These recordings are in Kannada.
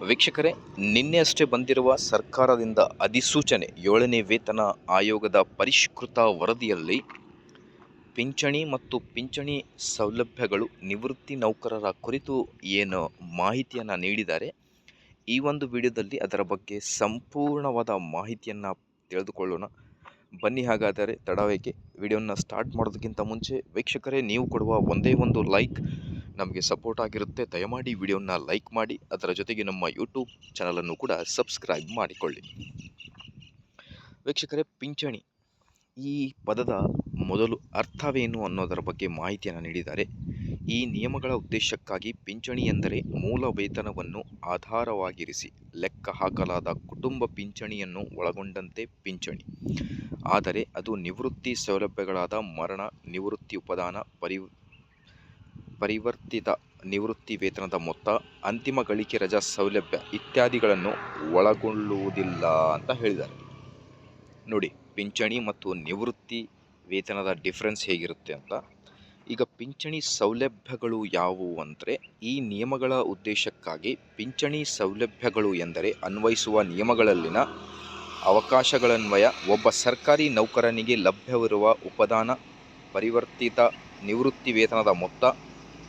ವೀಕ್ಷಕರೇ ನಿನ್ನೆ ಅಷ್ಟೇ ಬಂದಿರುವ ಸರ್ಕಾರದಿಂದ ಅಧಿಸೂಚನೆ ಏಳನೇ ವೇತನ ಆಯೋಗದ ಪರಿಷ್ಕೃತ ವರದಿಯಲ್ಲಿ ಪಿಂಚಣಿ ಮತ್ತು ಪಿಂಚಣಿ ಸೌಲಭ್ಯಗಳು ನಿವೃತ್ತಿ ನೌಕರರ ಕುರಿತು ಏನು ಮಾಹಿತಿಯನ್ನು ನೀಡಿದ್ದಾರೆ, ಈ ಒಂದು ವಿಡಿಯೋದಲ್ಲಿ ಅದರ ಬಗ್ಗೆ ಸಂಪೂರ್ಣವಾದ ಮಾಹಿತಿಯನ್ನು ತಿಳಿದುಕೊಳ್ಳೋಣ. ಬನ್ನಿ ಹಾಗಾದರೆ ತಡವೇಕೆ ವಿಡಿಯೋನ ಸ್ಟಾರ್ಟ್ ಮಾಡೋದಕ್ಕಿಂತ ಮುಂಚೆ ವೀಕ್ಷಕರೇ, ನೀವು ಕೊಡುವ ಒಂದೇ ಒಂದು ಲೈಕ್ ನಮಗೆ ಸಪೋರ್ಟ್ ಆಗಿರುತ್ತೆ. ದಯಮಾಡಿ ವಿಡಿಯೋನ ಲೈಕ್ ಮಾಡಿ, ಅದರ ಜೊತೆಗೆ ನಮ್ಮ ಯೂಟ್ಯೂಬ್ ಚಾನಲನ್ನು ಕೂಡ ಸಬ್ಸ್ಕ್ರೈಬ್ ಮಾಡಿಕೊಳ್ಳಿ. ವೀಕ್ಷಕರೇ, ಪಿಂಚಣಿ. ಈ ಪದದ ಮೊದಲು ಅರ್ಥವೇನು ಅನ್ನೋದರ ಬಗ್ಗೆ ಮಾಹಿತಿಯನ್ನು ನೀಡಿದ್ದಾರೆ. ಈ ನಿಯಮಗಳ ಉದ್ದೇಶಕ್ಕಾಗಿ ಪಿಂಚಣಿ ಎಂದರೆ ಮೂಲ ವೇತನವನ್ನು ಆಧಾರವಾಗಿರಿಸಿ ಲೆಕ್ಕ ಹಾಕಲಾದ ಕುಟುಂಬ ಪಿಂಚಣಿಯನ್ನು ಒಳಗೊಂಡಂತೆ ಪಿಂಚಣಿ. ಆದರೆ ಅದು ನಿವೃತ್ತಿ ಸೌಲಭ್ಯಗಳಾದ ಮರಣ, ನಿವೃತ್ತಿ ಉಪದಾನ, ಪರಿ ಪರಿವರ್ತಿತ ನಿವೃತ್ತಿ ವೇತನದ ಮೊತ್ತ, ಅಂತಿಮ ಗಳಿಕೆ ರಜಾ ಸೌಲಭ್ಯ ಇತ್ಯಾದಿಗಳನ್ನು ಒಳಗೊಳ್ಳುವುದಿಲ್ಲ ಅಂತ ಹೇಳಿದ್ದಾರೆ. ನೋಡಿ, ಪಿಂಚಣಿ ಮತ್ತು ನಿವೃತ್ತಿ ವೇತನದ ಡಿಫ್ರೆನ್ಸ್ ಹೇಗಿರುತ್ತೆ ಅಂತ. ಈಗ ಪಿಂಚಣಿ ಸೌಲಭ್ಯಗಳು ಯಾವುವು ಅಂದರೆ, ಈ ನಿಯಮಗಳ ಉದ್ದೇಶಕ್ಕಾಗಿ ಪಿಂಚಣಿ ಸೌಲಭ್ಯಗಳು ಎಂದರೆ ಅನ್ವಯಿಸುವ ನಿಯಮಗಳಲ್ಲಿನ ಅವಕಾಶಗಳನ್ವಯ ಒಬ್ಬ ಸರ್ಕಾರಿ ನೌಕರನಿಗೆ ಲಭ್ಯವಿರುವ ಉಪದಾನ, ಪರಿವರ್ತಿತ ನಿವೃತ್ತಿ ವೇತನದ ಮೊತ್ತ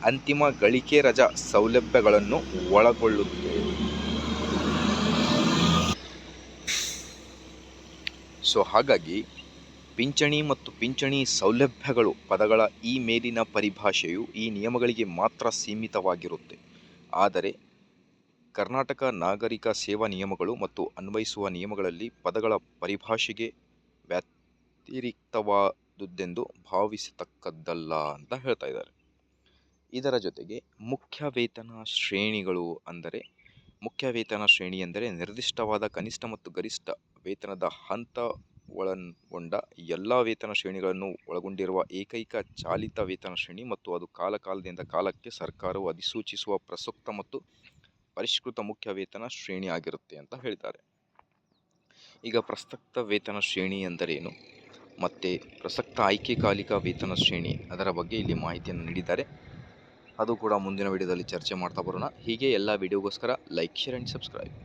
ಅಂತಿಮ ಗಳಿಕೆ ರಜಾ ಸೌಲಭ್ಯಗಳನ್ನು ಒಳಗೊಳ್ಳುತ್ತೆ. ಸೊ ಹಾಗಾಗಿ ಪಿಂಚಣಿ ಮತ್ತು ಪಿಂಚಣಿ ಸೌಲಭ್ಯಗಳು ಪದಗಳ ಈ ಮೇಲಿನ ಪರಿಭಾಷೆಯು ಈ ನಿಯಮಗಳಿಗೆ ಮಾತ್ರ ಸೀಮಿತವಾಗಿರುತ್ತೆ. ಆದರೆ ಕರ್ನಾಟಕ ನಾಗರಿಕ ಸೇವಾ ನಿಯಮಗಳು ಮತ್ತು ಅನ್ವಯಿಸುವ ನಿಯಮಗಳಲ್ಲಿ ಪದಗಳ ಪರಿಭಾಷೆಗೆ ವ್ಯತಿರಿಕ್ತವಾದುದೆಂದು ಭಾವಿಸತಕ್ಕದ್ದಲ್ಲ ಅಂತ ಹೇಳ್ತಾ ಇದ್ದಾರೆ. ಇದರ ಜೊತೆಗೆ ಮುಖ್ಯ ವೇತನ ಶ್ರೇಣಿಗಳು ಅಂದರೆ ಮುಖ್ಯ ವೇತನ ಶ್ರೇಣಿ ಎಂದರೆ ನಿರ್ದಿಷ್ಟವಾದ ಕನಿಷ್ಠ ಮತ್ತು ಗರಿಷ್ಠ ವೇತನದ ಹಂತ ಒಳಗೊಂಡ ಎಲ್ಲ ವೇತನ ಶ್ರೇಣಿಗಳನ್ನು ಒಳಗೊಂಡಿರುವ ಏಕೈಕ ಚಾಲಿತ ವೇತನ ಶ್ರೇಣಿ ಮತ್ತು ಅದು ಕಾಲಕಾಲದಿಂದ ಕಾಲಕ್ಕೆ ಸರ್ಕಾರವು ಅಧಿಸೂಚಿಸುವ ಪ್ರಸಕ್ತ ಮತ್ತು ಪರಿಷ್ಕೃತ ಮುಖ್ಯ ವೇತನ ಶ್ರೇಣಿ ಆಗಿರುತ್ತೆ ಅಂತ ಹೇಳ್ತಾರೆ ಈಗ ಪ್ರಸಕ್ತ ವೇತನ ಶ್ರೇಣಿ ಎಂದರೇನು? ಮತ್ತು ಪ್ರಸಕ್ತ ಆಯ್ಕೆಕಾಲಿಕ ವೇತನ ಶ್ರೇಣಿ ಅದರ ಬಗ್ಗೆ ಇಲ್ಲಿ ಮಾಹಿತಿಯನ್ನು ನೀಡಿದ್ದಾರೆ. ಅದು ಕೂಡ ಮುಂದಿನ ವಿಡಿಯೋದಲ್ಲಿ ಚರ್ಚೆ ಮಾಡ್ತಾ ಬರೋಣ. ಹೀಗೆ ಎಲ್ಲ ವಿಡಿಯೋಗೋಸ್ಕರ ಲೈಕ್ ಶೇರ್ ಆ್ಯಂಡ್ ಸಬ್ಸ್ಕ್ರೈಬ್.